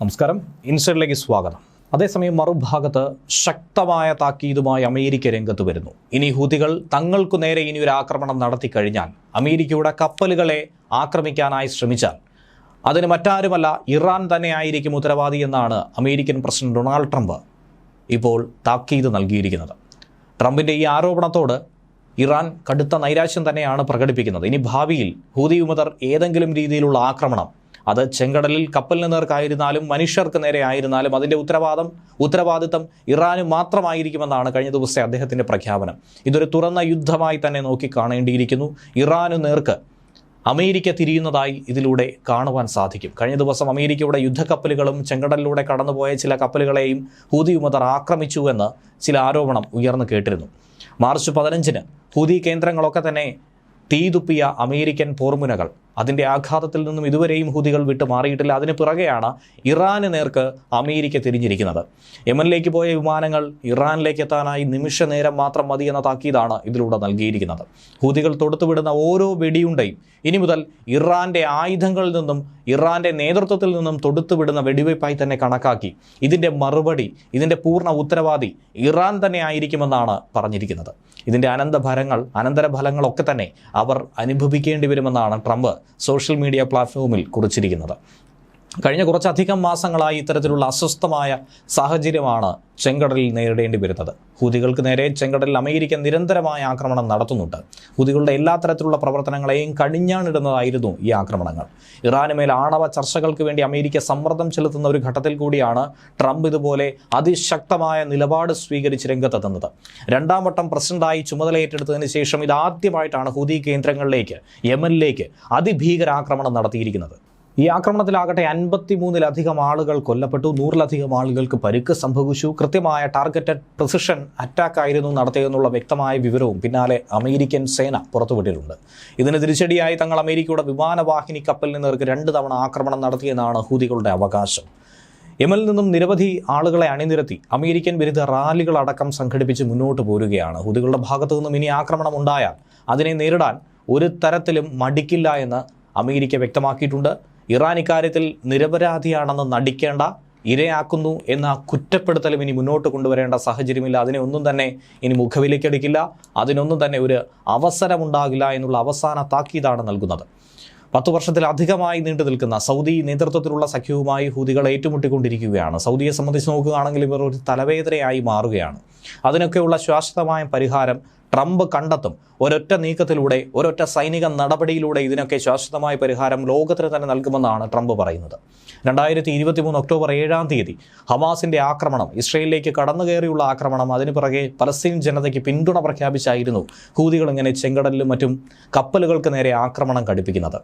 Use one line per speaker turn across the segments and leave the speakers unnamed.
നമസ്കാരം. ഇൻസൈഡിലേക്ക് സ്വാഗതം. അതേസമയം മറുഭാഗത്ത് ശക്തമായ താക്കീതുമായി അമേരിക്ക രംഗത്ത് വരുന്നു. ഇനി ഹൂതികൾ തങ്ങൾക്കു നേരെ ഇനി ഒരു ആക്രമണം നടത്തി കഴിഞ്ഞാൽ അമേരിക്കയുടെ കപ്പലുകളെ ആക്രമിക്കാനായി ശ്രമിച്ചാൽ അതിന് മറ്റാരുമല്ല ഇറാൻ തന്നെ ആയിരിക്കും ഉത്തരവാദി എന്നാണ് അമേരിക്കൻ പ്രസിഡന്റ് ഡൊണാൾഡ് ട്രംപ് ഇപ്പോൾ താക്കീത് നൽകിയിരിക്കുന്നത്. ട്രംപിന്റെ ഈ ആരോപണത്തോട് ഇറാൻ കടുത്ത നൈരാശ്യം തന്നെയാണ് പ്രകടിപ്പിക്കുന്നത്. ഇനി ഭാവിയിൽ ഹൂതി വിമതർ ഏതെങ്കിലും രീതിയിലുള്ള ആക്രമണം അത് ചെങ്കടലിൽ കപ്പലിന് നേർക്കായിരുന്നാലും മനുഷ്യർക്ക് നേരെ ആയിരുന്നാലും അതിന്റെ ഉത്തരവാദം ഉത്തരവാദിത്തം ഇറാന് മാത്രമായിരിക്കുമെന്നാണ് കഴിഞ്ഞ ദിവസത്തെ അദ്ദേഹത്തിന്റെ പ്രഖ്യാപനം. ഇതൊരു തുറന്ന യുദ്ധമായി തന്നെ നോക്കി കാണേണ്ടിയിരിക്കുന്നു. ഇറാനു നേർക്ക് അമേരിക്ക തിരിയുന്നതായി ഇതിലൂടെ കാണുവാൻ സാധിക്കും. കഴിഞ്ഞ ദിവസം അമേരിക്കയുടെ യുദ്ധക്കപ്പലുകളും ചെങ്കടലിലൂടെ കടന്നുപോയ ചില കപ്പലുകളെയും ഹൂതി വിമതർ ആക്രമിച്ചുവെന്ന് ചില ആരോപണം ഉയർന്നു കേട്ടിരുന്നു. മാർച്ച് പതിനഞ്ചിന് ഹൂതി കേന്ദ്രങ്ങളൊക്കെ തന്നെ തീതുപ്പിയ അമേരിക്കൻ പോർമുനകൾ അതിന്റെ ആഘാതത്തിൽ നിന്നും ഇതുവരെയും ഹൂതികൾ വിട്ടു മാറിയിട്ടില്ല. അതിന് പിറകെയാണ് ഇറാന് നേർക്ക് അമേരിക്ക തിരിഞ്ഞിരിക്കുന്നത്. യമനിലേക്ക് പോയ വിമാനങ്ങൾ ഇറാനിലേക്ക് എത്താനായി നിമിഷ നേരം മാത്രം മതി എന്ന താക്കീതാണ് ഇതിലൂടെ നൽകിയിരിക്കുന്നത്. ഹൂതികൾ തൊടുത്തുവിടുന്ന ഓരോ വെടിയുണ്ടയും ഇനി മുതൽ ഇറാന്റെ ആയുധങ്ങളിൽ നിന്നും ഇറാന്റെ നേതൃത്വത്തിൽ നിന്നും തൊടുത്തുവിടുന്ന വെടിവയ്പായി തന്നെ കണക്കാക്കി. ഇതിന്റെ മറുപടി ഇതിന്റെ പൂർണ ഉത്തരവാദി ഇറാൻ തന്നെ ആയിരിക്കുമെന്നാണ് പറഞ്ഞിരിക്കുന്നത്. ഇതിന്റെ അനന്തഫലങ്ങൾ അനന്തരഫലങ്ങളൊക്കെ തന്നെ അവർ അനുഭവിക്കേണ്ടി വരുമെന്നാണ് ട്രംപ് സോഷ്യൽ മീഡിയ പ്ലാറ്റ്ഫോമിൽ കുറിച്ചിരിക്കുന്നത്. കഴിഞ്ഞ കുറച്ചധികം മാസങ്ങളായി ഇത്തരത്തിലുള്ള അസ്വസ്ഥമായ സാഹചര്യമാണ് ചെങ്കടലിൽ നേരിടേണ്ടി വരുന്നത്. ഹൂതികൾക്ക് നേരെ ചെങ്കടലിൽ അമേരിക്ക നിരന്തരമായ ആക്രമണം നടത്തുന്നുണ്ട്. ഹൂതികളുടെ എല്ലാ തരത്തിലുള്ള പ്രവർത്തനങ്ങളെയും കടിഞ്ഞാണിടുന്നതായിരുന്നു ഈ ആക്രമണങ്ങൾ. ഇറാന് മേൽ ആണവ ചർച്ചകൾക്ക് വേണ്ടി അമേരിക്ക സമ്മർദ്ദം ചെലുത്തുന്ന ഒരു ഘട്ടത്തിൽ കൂടിയാണ് ട്രംപ് ഇതുപോലെ അതിശക്തമായ നിലപാട് സ്വീകരിച്ച് രംഗത്തെത്തുന്നത്. രണ്ടാം വട്ടം പ്രസിഡന്റായി ചുമതല ഏറ്റെടുത്തതിന് ശേഷം ഇതാദ്യമായിട്ടാണ് ഹൂതി കേന്ദ്രങ്ങളിലേക്ക് യമനിലേക്ക് അതിഭീകരാക്രമണം നടത്തിയിരിക്കുന്നത്. ഈ ആക്രമണത്തിലാകട്ടെ അൻപത്തിമൂന്നിലധികം ആളുകൾ കൊല്ലപ്പെട്ടു. നൂറിലധികം ആളുകൾക്ക് പരിക്ക് സംഭവിച്ചു. കൃത്യമായ ടാർഗറ്റഡ് പ്രിസിഷൻ അറ്റാക്ക് ആയിരുന്നു നടത്തിയതെന്നുള്ള വ്യക്തമായ വിവരവും പിന്നാലെ അമേരിക്കൻ സേന പുറത്തുവിട്ടിട്ടുണ്ട്. ഇതിന് തിരിച്ചടിയായി തങ്ങൾ അമേരിക്കയുടെ വിമാനവാഹിനി കപ്പലിൽ നിന്നവർക്ക് രണ്ട് തവണ ആക്രമണം നടത്തിയെന്നാണ് ഹൂതികളുടെ അവകാശം. യമനിൽ നിന്നും നിരവധി ആളുകളെ അണിനിരത്തി അമേരിക്കൻ വിരുദ്ധ റാലികളടക്കം സംഘടിപ്പിച്ച് മുന്നോട്ട് പോരുകയാണ്. ഹൂതികളുടെ ഭാഗത്തു നിന്നും ഇനി ആക്രമണം ഉണ്ടായാൽ അതിനെ നേരിടാൻ ഒരു തരത്തിലും മടിക്കില്ല എന്ന് അമേരിക്ക വ്യക്തമാക്കിയിട്ടുണ്ട്. ഇറാൻ ഇക്കാര്യത്തിൽ നിരപരാധിയാണെന്ന് നടിക്കേണ്ട ഇരയാക്കുന്നു എന്ന കുറ്റപ്പെടുത്തലും ഇനി മുന്നോട്ട് കൊണ്ടുവരേണ്ട സാഹചര്യമില്ല. അതിനെ ഒന്നും തന്നെ ഇനി മുഖവിലേക്കെടുക്കില്ല അതിനൊന്നും തന്നെ ഒരു അവസരമുണ്ടാകില്ല എന്നുള്ള അവസാന താക്കീതാണ് നൽകുന്നത്. പത്തു വർഷത്തിലധികമായി നീണ്ടു നിൽക്കുന്ന സൗദി നേതൃത്വത്തിലുള്ള സഖ്യവുമായി ഹൂതികൾ ഏറ്റുമുട്ടിക്കൊണ്ടിരിക്കുകയാണ്. സൗദിയെ സംബന്ധിച്ച് നോക്കുകയാണെങ്കിൽ ഇവർ ഒരു തലവേദനയായി മാറുകയാണ്. അതിനൊക്കെയുള്ള ശാശ്വതമായ പരിഹാരം ട്രംപ് കണ്ടെത്തും. ഒരൊറ്റ നീക്കത്തിലൂടെ ഒരൊറ്റ സൈനിക നടപടിയിലൂടെ ഇതിനൊക്കെ ശാശ്വതമായ പരിഹാരം ലോകത്തിന് തന്നെ നൽകുമെന്നാണ് ട്രംപ് പറയുന്നത്. രണ്ടായിരത്തി ഇരുപത്തി മൂന്ന് ഒക്ടോബർ ഏഴാം തീയതി ഹമാസിന്റെ ആക്രമണം ഇസ്രയേലിലേക്ക് കടന്നുകയറിയുള്ള ആക്രമണം അതിനു പിറകെ പലസ്തീൻ ജനതയ്ക്ക് പിന്തുണ പ്രഖ്യാപിച്ചായിരുന്നു ഹൂതികൾ ഇങ്ങനെ ചെങ്കടലിലും മറ്റും കപ്പലുകൾക്ക് നേരെ ആക്രമണം ഘടിപ്പിക്കുന്നത്.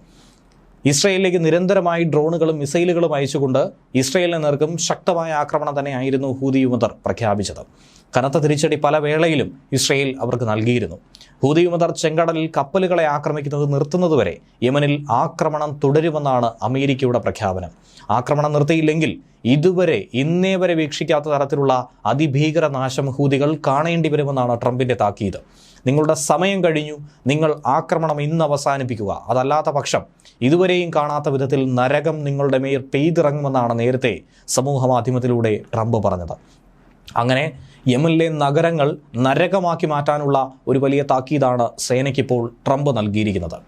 ഇസ്രയേലിലേക്ക് നിരന്തരമായി ഡ്രോണുകളും മിസൈലുകളും അയച്ചുകൊണ്ട് ഇസ്രയേലിന് നേർക്കും ശക്തമായ ആക്രമണം തന്നെയായിരുന്നു ഹൂതി യുമതർ പ്രഖ്യാപിച്ചത്. കനത്ത തിരിച്ചടി പല വേളയിലും ഇസ്രയേൽ അവർക്ക് നൽകിയിരുന്നു. ഹൂതി യുമതർ ചെങ്കടലിൽ കപ്പലുകളെ ആക്രമിക്കുന്നത് നിർത്തുന്നതുവരെ യമനിൽ ആക്രമണം തുടരുമെന്നാണ് അമേരിക്കയുടെ പ്രഖ്യാപനം. ആക്രമണം നിർത്തിയില്ലെങ്കിൽ ഇതുവരെ ഇന്നേ വരെ വീക്ഷിക്കാത്ത തരത്തിലുള്ള അതിഭീകര നാശം ഹൂതികൾ കാണേണ്ടി വരുമെന്നാണ് ട്രംപിന്റെ താക്കീത്. നിങ്ങളുടെ സമയം കഴിഞ്ഞു. നിങ്ങൾ ആക്രമണം ഇന്ന് അവസാനിപ്പിക്കുക. അതല്ലാത്ത പക്ഷം ഇതുവരെയും കാണാത്ത വിധത്തിൽ നരകം നിങ്ങളുടെ മേൽ പെയ്തിറങ്ങുമെന്നാണ് നേരത്തെ സമൂഹ മാധ്യമത്തിലൂടെ ട്രംപ് പറഞ്ഞത്. അങ്ങനെ യമനിലെ നഗരങ്ങൾ നരകമാക്കി മാറ്റാനുള്ള ഒരു വലിയ താക്കീതാണ് സേനയ്ക്കിപ്പോൾ ട്രംപ് നൽകിയിരിക്കുന്നത്.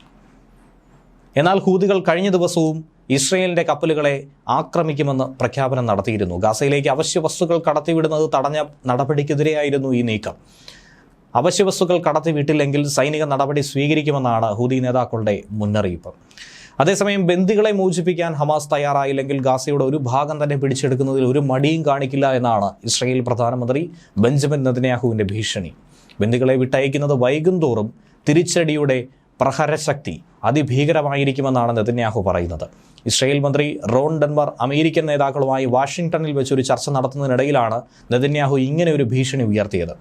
എന്നാൽ ഹൂതികൾ കഴിഞ്ഞ ദിവസവും ഇസ്രയേലിന്റെ കപ്പലുകളെ ആക്രമിക്കുമെന്ന് പ്രഖ്യാപനം നടത്തിയിരുന്നു. ഗാസയിലേക്ക് അവശ്യ വസ്തുക്കൾ കടത്തിവിടുന്നത് തടഞ്ഞ നടപടിക്കെതിരെയായിരുന്നു ഈ നീക്കം. അവശ്യ കടത്തി വിട്ടില്ലെങ്കിൽ സൈനിക നടപടി സ്വീകരിക്കുമെന്നാണ് ഹൂതി നേതാക്കളുടെ മുന്നറിയിപ്പ്. അതേസമയം ബന്ദികളെ മോചിപ്പിക്കാൻ ഹമാസ് തയ്യാറായില്ലെങ്കിൽ ഗാസയുടെ ഒരു ഭാഗം തന്നെ പിടിച്ചെടുക്കുന്നതിൽ ഒരു മടിയും കാണിക്കില്ല എന്നാണ് ഇസ്രയേൽ പ്രധാനമന്ത്രി ബെഞ്ചമിൻ നെതന്യാഹുവിന്റെ ഭീഷണി. ബന്ദികളെ വിട്ടയക്കുന്നത് വൈകുന്തോറും തിരിച്ചടിയുടെ പ്രഹരശക്തി അതിഭീകരമായിരിക്കുമെന്നാണ് നെതന്യാഹു പറയുന്നത്. ഇസ്രയേൽ മന്ത്രി റോൺ ഡെൻവർ അമേരിക്കൻ നേതാക്കളുമായി വാഷിംഗ്ടണിൽ വെച്ചൊരു ചർച്ച നടത്തുന്നതിനിടയിലാണ് നെതന്യാഹു ഇങ്ങനെ ഒരു ഭീഷണി ഉയർത്തിയത്.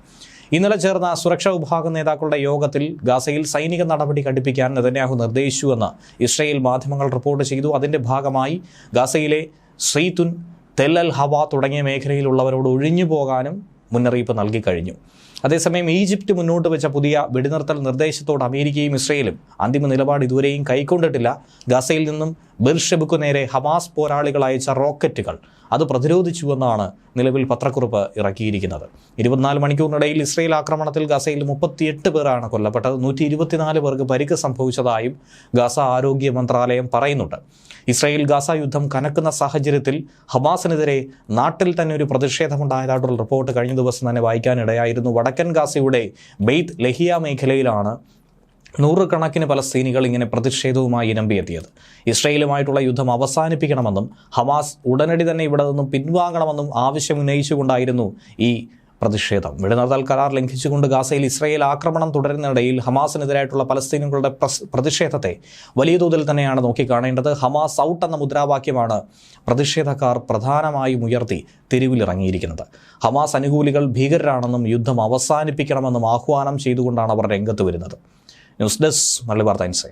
ഇന്നലെ ചേർന്ന സുരക്ഷാ വിഭാഗം നേതാക്കളുടെ യോഗത്തിൽ ഗാസയിൽ സൈനിക നടപടി ഘടിപ്പിക്കാൻ നെതന്യാഹു നിർദ്ദേശിച്ചുവെന്ന് ഇസ്രയേൽ മാധ്യമങ്ങൾ റിപ്പോർട്ട് ചെയ്തു. അതിന്റെ ഭാഗമായി ഗാസയിലെ ശ്രീതുൻ തെല്ലൽ ഹവ തുടങ്ങിയ മേഖലയിലുള്ളവരോട് ഒഴിഞ്ഞു പോകാനും മുന്നറിയിപ്പ് നൽകി കഴിഞ്ഞു. അതേസമയം ഈജിപ്റ്റ് മുന്നോട്ട് വെച്ച പുതിയ വെടിനിർത്തൽ നിർദ്ദേശത്തോട് അമേരിക്കയും ഇസ്രയേലും അന്തിമ നിലപാട് ഇതുവരെയും കൈക്കൊണ്ടിട്ടില്ല. ഗസയിൽ നിന്നും ബിർഷെബുക്കു നേരെ ഹമാസ് പോരാളികൾ അയച്ച റോക്കറ്റുകൾ അത് പ്രതിരോധിച്ചുവെന്നാണ് നിലവിൽ പത്രക്കുറിപ്പ് ഇറക്കിയിരിക്കുന്നത്. ഇരുപത്തിനാല് മണിക്കൂറിനിടയിൽ ഇസ്രയേൽ ആക്രമണത്തിൽ ഗസയിൽ മുപ്പത്തിയെട്ട് പേരാണ് കൊല്ലപ്പെട്ടത്. നൂറ്റി ഇരുപത്തിനാല് പേർക്ക് പരിക്ക് സംഭവിച്ചതായും ഗസ ആരോഗ്യ മന്ത്രാലയം പറയുന്നുണ്ട്. ഇസ്രയേൽ ഗാസ യുദ്ധം കനക്കുന്ന സാഹചര്യത്തിൽ ഹമാസിനെതിരെ നാട്ടിൽ തന്നെ ഒരു പ്രതിഷേധമുണ്ടായതായിട്ടുള്ള റിപ്പോർട്ട് കഴിഞ്ഞ ദിവസം തന്നെ വായിക്കാനിടയായിരുന്നു. വടക്കൻ ഗാസയുടെ ബെയ്ത്ത് ലഹിയ മേഖലയിലാണ് നൂറുകണക്കിന് പലസ്തീനികൾ ഇങ്ങനെ പ്രതിഷേധവുമായി ഇനമ്പിയെത്തിയത് ഇസ്രയേലുമായിട്ടുള്ള യുദ്ധം അവസാനിപ്പിക്കണമെന്നും ഹമാസ് ഉടനടി തന്നെ ഇവിടെ നിന്നും പിൻവാങ്ങണമെന്നും ആവശ്യം ഉന്നയിച്ചുകൊണ്ടായിരുന്നു ഈ പ്രതിഷേധം. വെടിനിർത്തൽ കരാർ ലംഘിച്ചുകൊണ്ട് ഗാസയിൽ ഇസ്രയേൽ ആക്രമണം തുടരുന്നിടയിൽ ഹമാസിനെതിരായിട്ടുള്ള പലസ്തീനുകളുടെ പ്രതിഷേധത്തെ വലിയ തോതിൽ തന്നെയാണ് നോക്കിക്കാണേണ്ടത്. ഹമാസ് ഔട്ട് എന്ന മുദ്രാവാക്യമാണ് പ്രതിഷേധക്കാർ പ്രധാനമായും ഉയർത്തി തെരുവിലിറങ്ങിയിരിക്കുന്നത്. ഹമാസ് അനുകൂലികൾ ഭീകരരാണെന്നും യുദ്ധം അവസാനിപ്പിക്കണമെന്നും ആഹ്വാനം ചെയ്തുകൊണ്ടാണ് അവർ രംഗത്ത് വരുന്നത്. News desk Malabar times